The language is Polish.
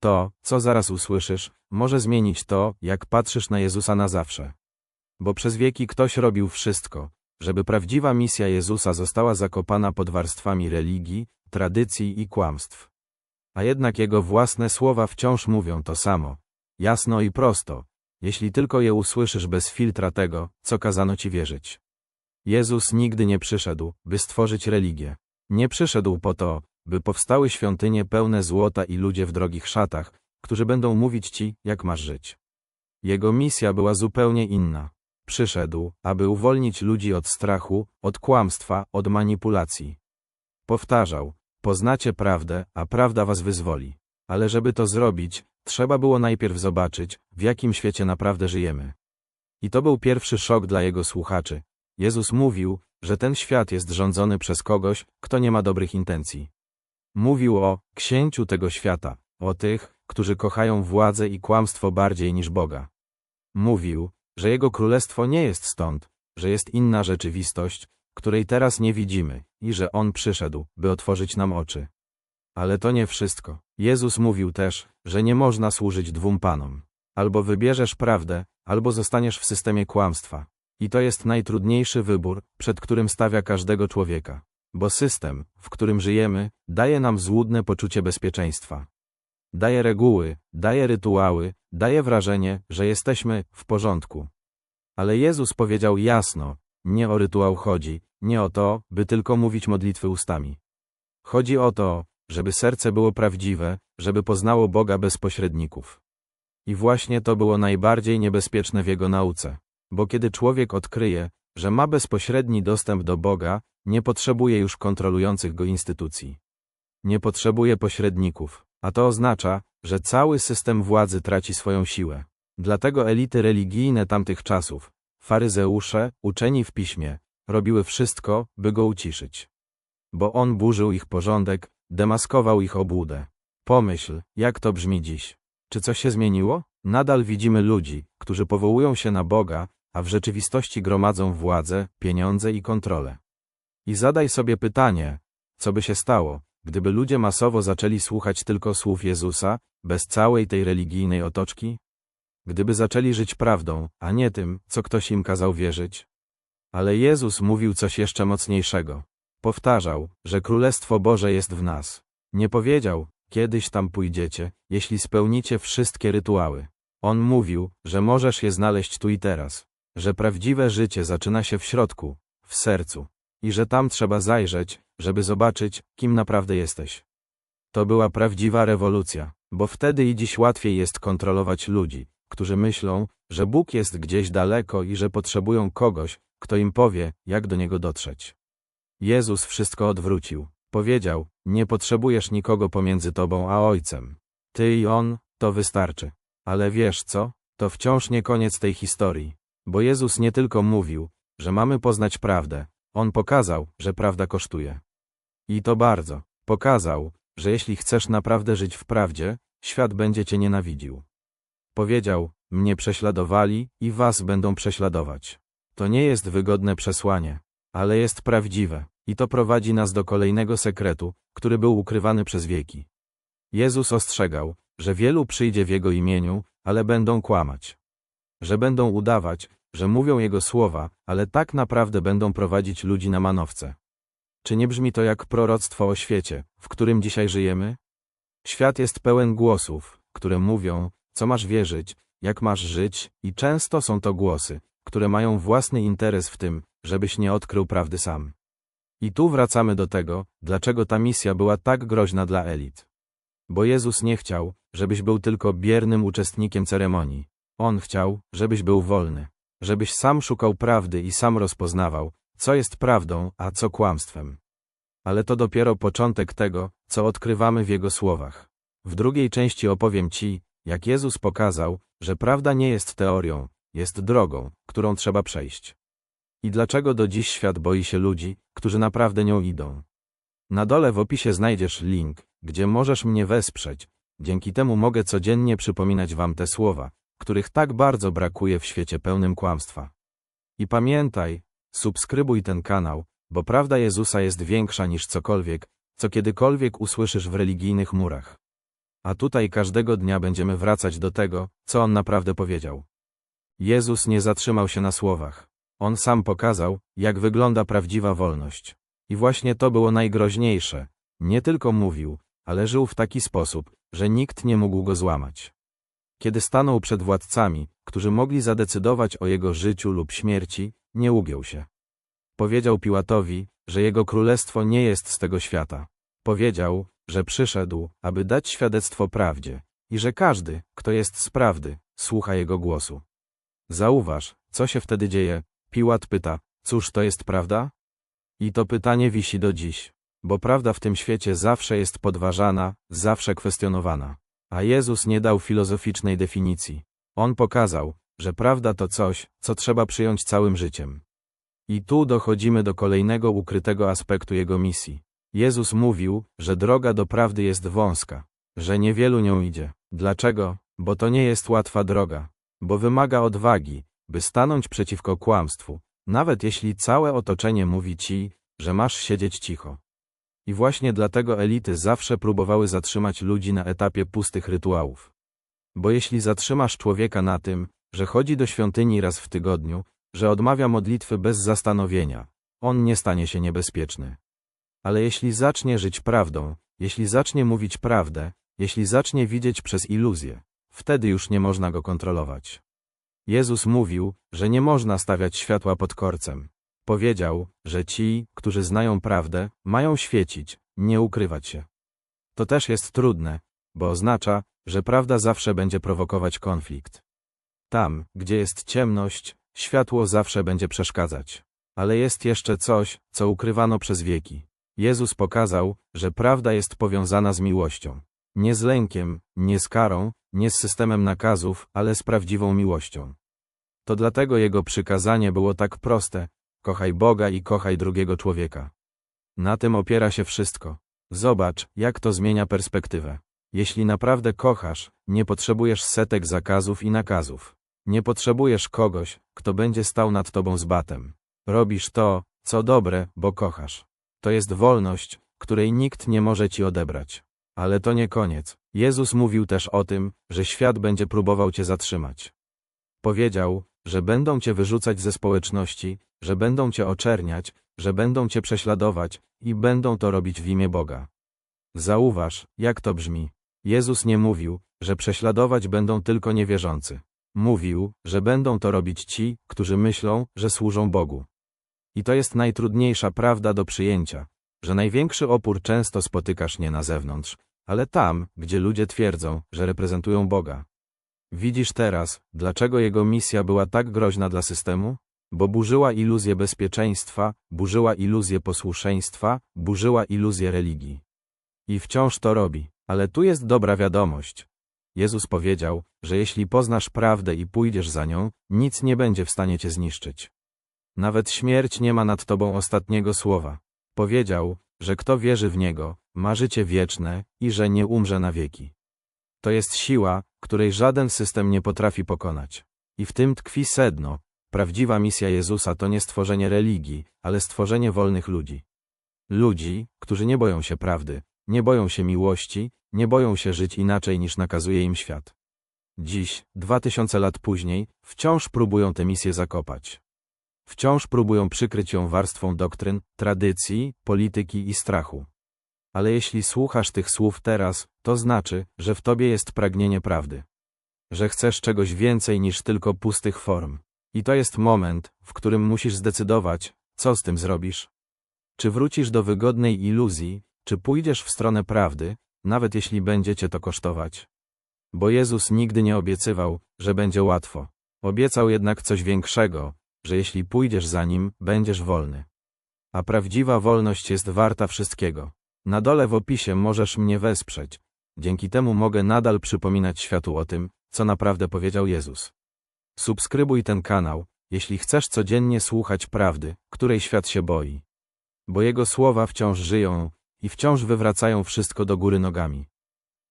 To, co zaraz usłyszysz, może zmienić to, jak patrzysz na Jezusa na zawsze. Bo przez wieki ktoś robił wszystko, żeby prawdziwa misja Jezusa została zakopana pod warstwami religii, tradycji i kłamstw. A jednak jego własne słowa wciąż mówią to samo. Jasno i prosto, jeśli tylko je usłyszysz bez filtra tego, co kazano ci wierzyć. Jezus nigdy nie przyszedł, by stworzyć religię. Nie przyszedł po to, by powstały świątynie pełne złota i ludzie w drogich szatach, którzy będą mówić ci, jak masz żyć. Jego misja była zupełnie inna. Przyszedł, aby uwolnić ludzi od strachu, od kłamstwa, od manipulacji. Powtarzał, poznacie prawdę, a prawda was wyzwoli. Ale żeby to zrobić, trzeba było najpierw zobaczyć, w jakim świecie naprawdę żyjemy. I to był pierwszy szok dla jego słuchaczy. Jezus mówił, że ten świat jest rządzony przez kogoś, kto nie ma dobrych intencji. Mówił o księciu tego świata, o tych, którzy kochają władzę i kłamstwo bardziej niż Boga. Mówił, że Jego królestwo nie jest stąd, że jest inna rzeczywistość, której teraz nie widzimy, i że On przyszedł, by otworzyć nam oczy. Ale to nie wszystko. Jezus mówił też, że nie można służyć dwóm panom. Albo wybierzesz prawdę, albo zostaniesz w systemie kłamstwa. I to jest najtrudniejszy wybór, przed którym stawia każdego człowieka. Bo system, w którym żyjemy, daje nam złudne poczucie bezpieczeństwa. Daje reguły, daje rytuały, daje wrażenie, że jesteśmy w porządku. Ale Jezus powiedział jasno, nie o rytuał chodzi, nie o to, by tylko mówić modlitwy ustami. Chodzi o to, żeby serce było prawdziwe, żeby poznało Boga bez pośredników. I właśnie to było najbardziej niebezpieczne w jego nauce, bo kiedy człowiek odkryje, że ma bezpośredni dostęp do Boga, nie potrzebuje już kontrolujących go instytucji. Nie potrzebuje pośredników, a to oznacza, że cały system władzy traci swoją siłę. Dlatego elity religijne tamtych czasów, faryzeusze, uczeni w piśmie, robiły wszystko, by go uciszyć. Bo on burzył ich porządek, demaskował ich obłudę. Pomyśl, jak to brzmi dziś. Czy coś się zmieniło? Nadal widzimy ludzi, którzy powołują się na Boga, a w rzeczywistości gromadzą władzę, pieniądze i kontrolę. I zadaj sobie pytanie, co by się stało, gdyby ludzie masowo zaczęli słuchać tylko słów Jezusa, bez całej tej religijnej otoczki? Gdyby zaczęli żyć prawdą, a nie tym, co ktoś im kazał wierzyć? Ale Jezus mówił coś jeszcze mocniejszego. Powtarzał, że Królestwo Boże jest w nas. Nie powiedział, kiedyś tam pójdziecie, jeśli spełnicie wszystkie rytuały. On mówił, że możesz je znaleźć tu i teraz, że prawdziwe życie zaczyna się w środku, w sercu, i że tam trzeba zajrzeć, żeby zobaczyć, kim naprawdę jesteś. To była prawdziwa rewolucja, bo wtedy i dziś łatwiej jest kontrolować ludzi, którzy myślą, że Bóg jest gdzieś daleko i że potrzebują kogoś, kto im powie, jak do Niego dotrzeć. Jezus wszystko odwrócił. Powiedział, nie potrzebujesz nikogo pomiędzy Tobą a Ojcem. Ty i On, to wystarczy. Ale wiesz co? To wciąż nie koniec tej historii. Bo Jezus nie tylko mówił, że mamy poznać prawdę, On pokazał, że prawda kosztuje. I to bardzo. Pokazał, że jeśli chcesz naprawdę żyć w prawdzie, świat będzie cię nienawidził. Powiedział, mnie prześladowali i was będą prześladować. To nie jest wygodne przesłanie, ale jest prawdziwe, i to prowadzi nas do kolejnego sekretu, który był ukrywany przez wieki. Jezus ostrzegał, że wielu przyjdzie w Jego imieniu, ale będą kłamać. Że będą udawać, że mówią Jego słowa, ale tak naprawdę będą prowadzić ludzi na manowce. Czy nie brzmi to jak proroctwo o świecie, w którym dzisiaj żyjemy? Świat jest pełen głosów, które mówią, co masz wierzyć, jak masz żyć, i często są to głosy, które mają własny interes w tym, żebyś nie odkrył prawdy sam. I tu wracamy do tego, dlaczego ta misja była tak groźna dla elit. Bo Jezus nie chciał, żebyś był tylko biernym uczestnikiem ceremonii. On chciał, żebyś był wolny, żebyś sam szukał prawdy i sam rozpoznawał, co jest prawdą, a co kłamstwem. Ale to dopiero początek tego, co odkrywamy w Jego słowach. W drugiej części opowiem Ci, jak Jezus pokazał, że prawda nie jest teorią, jest drogą, którą trzeba przejść. I dlaczego do dziś świat boi się ludzi, którzy naprawdę nią idą. Na dole w opisie znajdziesz link, gdzie możesz mnie wesprzeć. Dzięki temu mogę codziennie przypominać Wam te słowa, których tak bardzo brakuje w świecie pełnym kłamstwa. I pamiętaj, subskrybuj ten kanał, bo prawda Jezusa jest większa niż cokolwiek, co kiedykolwiek usłyszysz w religijnych murach. A tutaj każdego dnia będziemy wracać do tego, co on naprawdę powiedział. Jezus nie zatrzymał się na słowach. On sam pokazał, jak wygląda prawdziwa wolność. I właśnie to było najgroźniejsze. Nie tylko mówił, ale żył w taki sposób, że nikt nie mógł go złamać. Kiedy stanął przed władcami, którzy mogli zadecydować o jego życiu lub śmierci, nie ugiął się. Powiedział Piłatowi, że jego królestwo nie jest z tego świata. Powiedział, że przyszedł, aby dać świadectwo prawdzie i że każdy, kto jest z prawdy, słucha jego głosu. Zauważ, co się wtedy dzieje. Piłat pyta, cóż to jest prawda? I to pytanie wisi do dziś, bo prawda w tym świecie zawsze jest podważana, zawsze kwestionowana. A Jezus nie dał filozoficznej definicji. On pokazał, że prawda to coś, co trzeba przyjąć całym życiem. I tu dochodzimy do kolejnego ukrytego aspektu jego misji. Jezus mówił, że droga do prawdy jest wąska, że niewielu nią idzie. Dlaczego? Bo to nie jest łatwa droga, bo wymaga odwagi, by stanąć przeciwko kłamstwu, nawet jeśli całe otoczenie mówi ci, że masz siedzieć cicho. I właśnie dlatego elity zawsze próbowały zatrzymać ludzi na etapie pustych rytuałów. Bo jeśli zatrzymasz człowieka na tym, że chodzi do świątyni raz w tygodniu, że odmawia modlitwy bez zastanowienia, on nie stanie się niebezpieczny. Ale jeśli zacznie żyć prawdą, jeśli zacznie mówić prawdę, jeśli zacznie widzieć przez iluzję, wtedy już nie można go kontrolować. Jezus mówił, że nie można stawiać światła pod korcem. Powiedział, że ci, którzy znają prawdę, mają świecić, nie ukrywać się. To też jest trudne, bo oznacza, że prawda zawsze będzie prowokować konflikt. Tam, gdzie jest ciemność, światło zawsze będzie przeszkadzać. Ale jest jeszcze coś, co ukrywano przez wieki. Jezus pokazał, że prawda jest powiązana z miłością. Nie z lękiem, nie z karą, nie z systemem nakazów, ale z prawdziwą miłością. To dlatego jego przykazanie było tak proste: kochaj Boga i kochaj drugiego człowieka. Na tym opiera się wszystko. Zobacz, jak to zmienia perspektywę. Jeśli naprawdę kochasz, nie potrzebujesz setek zakazów i nakazów. Nie potrzebujesz kogoś, kto będzie stał nad tobą z batem. Robisz to, co dobre, bo kochasz. To jest wolność, której nikt nie może ci odebrać. Ale to nie koniec. Jezus mówił też o tym, że świat będzie próbował cię zatrzymać. Powiedział, że będą cię wyrzucać ze społeczności, że będą cię oczerniać, że będą cię prześladować i będą to robić w imię Boga. Zauważ, jak to brzmi. Jezus nie mówił, że prześladować będą tylko niewierzący. Mówił, że będą to robić ci, którzy myślą, że służą Bogu. I to jest najtrudniejsza prawda do przyjęcia, że największy opór często spotykasz nie na zewnątrz, ale tam, gdzie ludzie twierdzą, że reprezentują Boga. Widzisz teraz, dlaczego jego misja była tak groźna dla systemu? Bo burzyła iluzję bezpieczeństwa, burzyła iluzję posłuszeństwa, burzyła iluzję religii. I wciąż to robi, ale tu jest dobra wiadomość. Jezus powiedział, że jeśli poznasz prawdę i pójdziesz za nią, nic nie będzie w stanie cię zniszczyć. Nawet śmierć nie ma nad tobą ostatniego słowa. Powiedział, że kto wierzy w Niego, ma życie wieczne i że nie umrze na wieki. To jest siła, której żaden system nie potrafi pokonać. I w tym tkwi sedno. Prawdziwa misja Jezusa to nie stworzenie religii, ale stworzenie wolnych ludzi. Ludzi, którzy nie boją się prawdy, nie boją się miłości, nie boją się żyć inaczej niż nakazuje im świat. Dziś, dwa tysiące lat później, wciąż próbują tę misję zakopać. Wciąż próbują przykryć ją warstwą doktryn, tradycji, polityki i strachu. Ale jeśli słuchasz tych słów teraz, to znaczy, że w tobie jest pragnienie prawdy. Że chcesz czegoś więcej niż tylko pustych form. I to jest moment, w którym musisz zdecydować, co z tym zrobisz. Czy wrócisz do wygodnej iluzji, czy pójdziesz w stronę prawdy, nawet jeśli będzie cię to kosztować. Bo Jezus nigdy nie obiecywał, że będzie łatwo. Obiecał jednak coś większego, że jeśli pójdziesz za nim, będziesz wolny. A prawdziwa wolność jest warta wszystkiego. Na dole w opisie możesz mnie wesprzeć. Dzięki temu mogę nadal przypominać światu o tym, co naprawdę powiedział Jezus. Subskrybuj ten kanał, jeśli chcesz codziennie słuchać prawdy, której świat się boi. Bo Jego słowa wciąż żyją i wciąż wywracają wszystko do góry nogami.